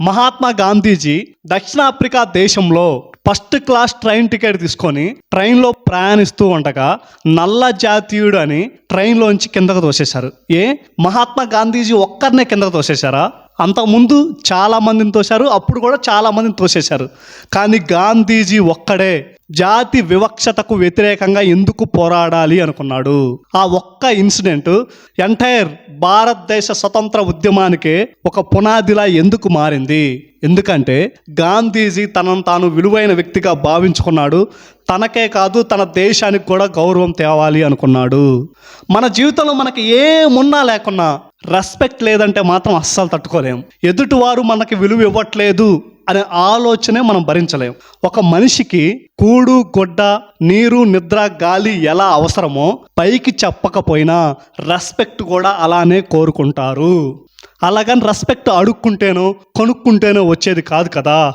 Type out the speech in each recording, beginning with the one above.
మహాత్మా గాంధీజీ దక్షిణాఫ్రికా దేశంలో first class train ticket తీసుకొని ట్రైన్లో ప్రయాణిస్తూ ఉండగా నల్ల జాతీయుడు అని ట్రైన్లోంచి కిందకు తోసేశారు. ఏ? మహాత్మా గాంధీజీ ఒక్కరినే కిందకు తోసేశారా? అంతకుముందు చాలా మందిని తోశారు అప్పుడు కూడా చాలా మందిని తోసేశారు. కానీ గాంధీజీ ఒక్కడే జాతి వివక్షతకు వ్యతిరేకంగా ఎందుకు పోరాడాలి అనుకున్నాడు. ఆ ఒక్క ఇన్సిడెంట్ ఎంటైర్ భారతదేశ స్వతంత్ర ఉద్యమానికే ఒక పునాదిలా ఎందుకు మారింది? ఎందుకంటే గాంధీజీ తనను తాను విలువైన వ్యక్తిగా భావించుకున్నాడు. తనకే కాదు తన దేశానికి కూడా గౌరవం తేవాలి అనుకున్నాడు. మన జీవితంలో మనకి ఏమున్నా లేకున్నా రెస్పెక్ట్ లేదంటే మాత్రం అస్సలు తట్టుకోలేము ఎదుటివారు మనకి విలువ ఇవ్వట్లేదు. అనే ఆలోచనే మనం భరించలేం. ఒక మనిషికి కూడు గొడ్డ నీరు నిద్ర గాలి ఎలా అవసరమో పైకి చెప్పకపోయినా రెస్పెక్ట్ కూడా అలానే కోరుకుంటారు. అలాగని రెస్పెక్ట్ అడుక్కుంటేనో కొనుక్కుంటేనో వచ్చేది కాదు కదా.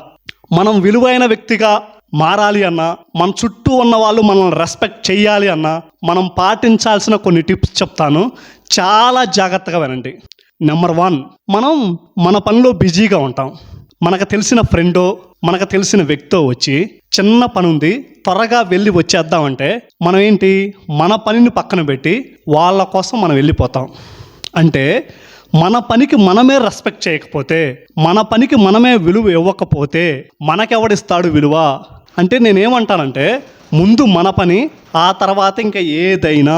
మనం విలువైన వ్యక్తిగా మారాలి అన్నా మన చుట్టూ ఉన్న వాళ్ళు మనల్ని రెస్పెక్ట్ చేయాలి అన్నా మనం పాటించాల్సిన కొన్ని టిప్స్ చెప్తాను. చాలా జాగ్రత్తగా వినండి. నెంబర్ వన్ మనం మన పనిలో బిజీగా ఉంటాం. మనకు తెలిసిన ఫ్రెండో మనకు తెలిసిన వ్యక్తో వచ్చి చిన్న పని ఉంది త్వరగా వెళ్ళి వచ్చేద్దామంటే మనం ఏంటి? మన పనిని పక్కన పెట్టి వాళ్ళ కోసం మనం వెళ్ళిపోతాం. అంటే మన పనికి మనమే రెస్పెక్ట్ చేయకపోతే మన పనికి మనమే విలువ ఇవ్వకపోతే మనకెవడిస్తాడు విలువ? అంటే నేనేమంటానంటే ముందు మన పని ఆ తర్వాత ఇంకా ఏదైనా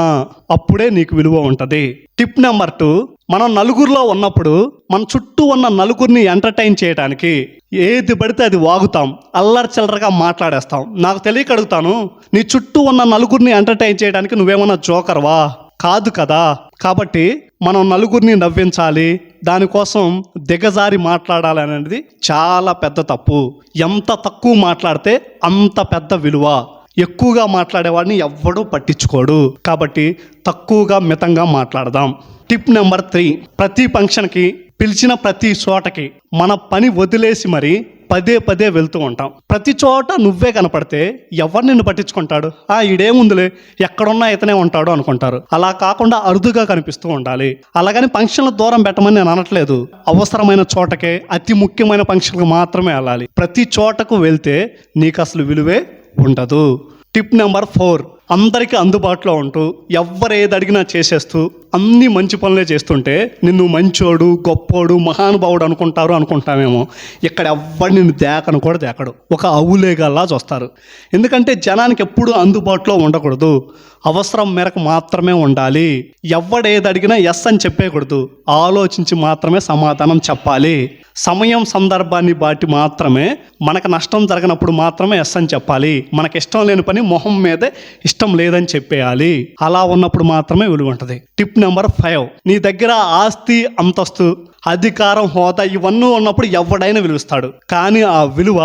అప్పుడే నీకు విలువ ఉంటుంది. టిప్ నెంబర్ టూ మనం నలుగురిలో ఉన్నప్పుడు మన చుట్టూ ఉన్న నలుగురిని ఎంటర్టైన్ చేయడానికి ఏది పడితే అది వాగుతాం అల్లరి చిల్లరగా మాట్లాడేస్తాం. నాకు తెలియక అడుగుతాను నీ చుట్టూ ఉన్న నలుగురిని ఎంటర్టైన్ చేయడానికి నువ్వేమన్నా జోకర్వా కాదు కదా. కాబట్టి మనం నలుగురిని నవ్వించాలి దానికోసం దిగజారి మాట్లాడాలి అనేది చాలా పెద్ద తప్పు. ఎంత తక్కువ మాట్లాడితే అంత పెద్ద విలువ. ఎక్కువగా మాట్లాడేవాడిని ఎవ్వడూ పట్టించుకోడు. కాబట్టి తక్కువగా మితంగా మాట్లాడదాం. Tip number three. ప్రతి ఫంక్షన్కి పిలిచిన ప్రతి చోటకి మన పని వదిలేసి మరి పదే పదే వెళ్తూ ఉంటాం. ప్రతి చోట నువ్వే కనపడితే ఎవరు నిన్ను పట్టించుకుంటాడు? ఆ ఇడేముందులే ఎక్కడున్నా ఇతనే ఉంటాడు అనుకుంటారు. అలా కాకుండా అరుదుగా కనిపిస్తూ ఉండాలి. అలాగని ఫంక్షన్ల దూరం పెట్టమని నేను అనట్లేదు. అవసరమైన చోటకే అతి ముఖ్యమైన ఫంక్షన్కి మాత్రమే వెళ్ళాలి. ప్రతి చోటకు వెళ్తే నీకు అసలు విలువే ఉండదు. Tip number four. అందరికీ అందుబాటులో ఉంటూ ఎవరు ఏది అడిగినా చేసేస్తూ అన్ని మంచి పనులే చేస్తుంటే నిన్ను మంచోడు గొప్పోడు మహానుభావుడు అనుకుంటారు అనుకుంటామేమో. ఇక్కడ ఎవ్వడు నిన్ను దేకను కూడా దేకడు. ఒక అవులేగల్లా చూస్తారు. ఎందుకంటే జనానికి ఎప్పుడూ అందుబాటులో ఉండకూడదు. అవసరం మేరకు మాత్రమే ఉండాలి. ఎవడేది అడిగినా ఎస్ అని చెప్పేయకూడదు. ఆలోచించి మాత్రమే సమాధానం చెప్పాలి. సమయం సందర్భాన్ని బట్టి మాత్రమే మనకు నష్టం జరగనప్పుడు మాత్రమే ఎస్ అని చెప్పాలి. మనకి ఇష్టం లేని పని మొహం మీదే ఇష్టం లేదని చెప్పేయాలి. అలా ఉన్నప్పుడు మాత్రమే విలువ ఉంటుంది. టిప్ నెంబర్ ఫైవ్ నీ దగ్గర ఆస్తి అంతస్తు అధికారం హోదా ఇవన్నీ ఉన్నప్పుడు ఎవడైనా విలుస్తాడు కానీ ఆ విలువ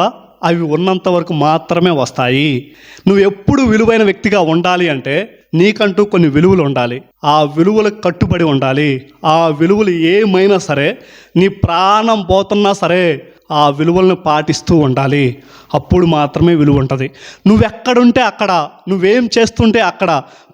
అవి ఉన్నంత వరకు మాత్రమే వస్తాయి. నువ్వు ఎప్పుడు విలువైన వ్యక్తిగా ఉండాలి అంటే నీకంటూ కొన్ని విలువలు ఉండాలి. ఆ విలువలకు కట్టుబడి ఉండాలి. ఆ విలువలు ఏమైనా సరే నీ ప్రాణం పోతున్నా సరే ఆ విలువలను పాటిస్తూ ఉండాలి. అప్పుడు మాత్రమే విలువ ఉంటుంది. నువ్వెక్కడుంటే అక్కడ నువ్వేం చేస్తుంటే అక్కడ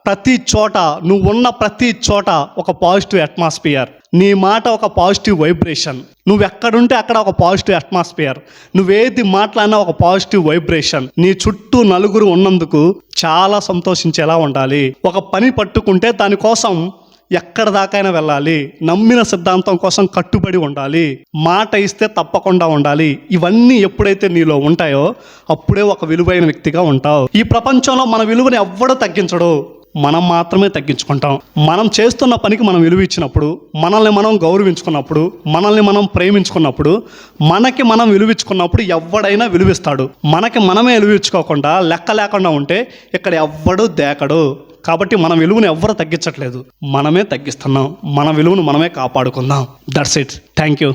ప్రతి చోట నువ్వు ఉన్న ప్రతి చోట ఒక పాజిటివ్ అట్మాస్ఫియర్ నీ మాట ఒక పాజిటివ్ వైబ్రేషన్ నువ్వు ఎక్కడుంటే అక్కడ ఒక పాజిటివ్ అట్మాస్ఫియర్ నువ్వేది మాట్లాడినా ఒక పాజిటివ్ వైబ్రేషన్ నీ చుట్టూ నలుగురు ఉన్నందుకు చాలా సంతోషించేలా ఉండాలి. ఒక పని పట్టుకుంటే దానికోసం ఎక్కడ దాకైనా వెళ్ళాలి. నమ్మిన సిద్ధాంతం కోసం కట్టుబడి ఉండాలి. మాట ఇస్తే తప్పకుండా ఉండాలి. ఇవన్నీ ఎప్పుడైతే నీలో ఉంటాయో అప్పుడే ఒక విలువైన వ్యక్తిగా ఉంటావు. ఈ ప్రపంచంలో మన విలువని ఎవ్వడూ తగ్గించడు. మనం మాత్రమే తగ్గించుకుంటాం. మనం చేస్తున్న పనికి మనం విలువ ఇచ్చినప్పుడు మనల్ని మనం గౌరవించుకున్నప్పుడు మనల్ని మనం ప్రేమించుకున్నప్పుడు మనకి మనం విలువించుకున్నప్పుడు ఎవడైనా విలువిస్తాడు. మనకి మనమే విలువించుకోకుండా లెక్క లేకుండా ఉంటే ఇక్కడ ఎవ్వడు దేకడు. కాబట్టి మన విలువను ఎవ్వరు తగ్గించట్లేదు. మనమే తగ్గిస్తున్నాం. మన విలువను మనమే కాపాడుకుందాం. That's it thank you